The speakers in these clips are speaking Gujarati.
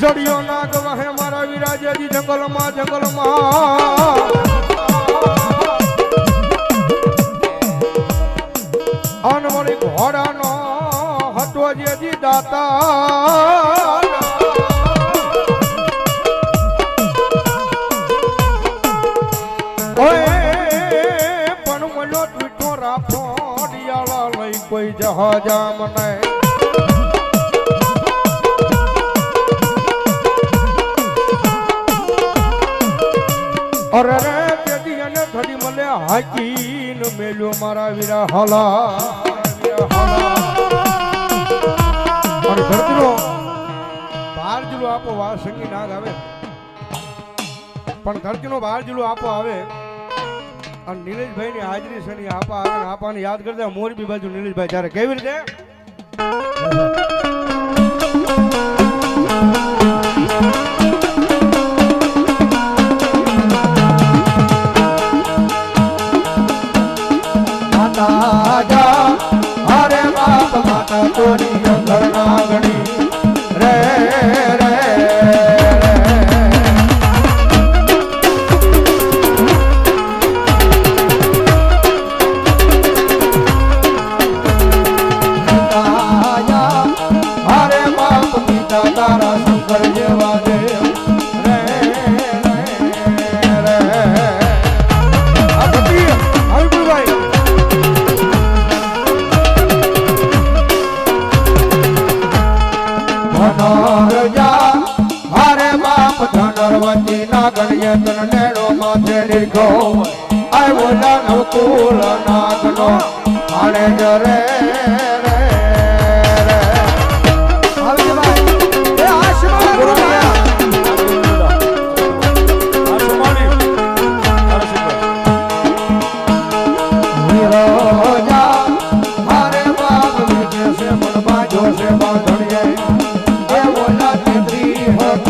જડિયો નાગ વહે મારા વિરાજેજી જંગલમાં જંગલમાં. અનવળી ઘોડાનો હતો જેજી દાતા પણ મળ્યો ટ્વીટો રાખો ડિયાળા લઈ કોઈ જહાજા મને અરે રે તેથી અને થડી મને હાકીન મેલ્યો મારા વીરા હલા. અને ધરતીનો બાર જુલો આપો વા સંગી નાગ આવે. પણ ધરતીનો બાર જુલો આપો આવે. અને નીલેશભાઈ ની હાજરી છે ની આપા આવે આપાને યાદ કરતા મોરબી બાજુ નીલેશભાઈ, ત્યારે કેવી રીતે? બાપ નાગર ના નેડો માથે લીધો આવ્યો કુલ નાગનો આણે જરે રે રે આવજે ભાઈ. એ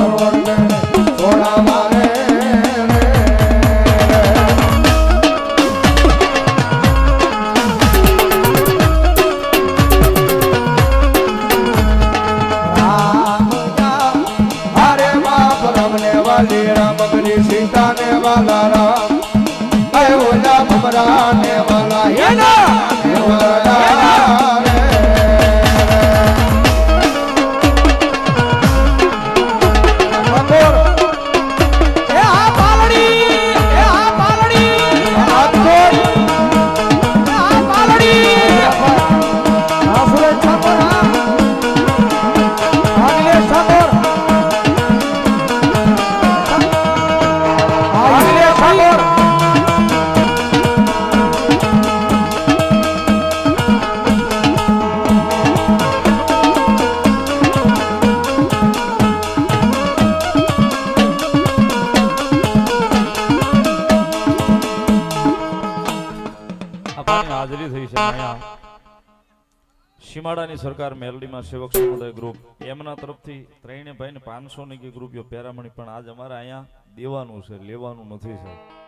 વાલા રામ હે ઓલા ભમરા ને વાલા હે ના આપણી હાજરી થઈ છે અહીંયા. સીમાડાની સરકાર મેલડીમાં સેવક સમુદાય ગ્રુપ એમના તરફથી ત્રણે ભાઈને પાંચસો ની કે રૂપિયો પેરામણી. પણ આજ અમારે અહીંયા દેવાનું છે, લેવાનું નથી, સાહેબ.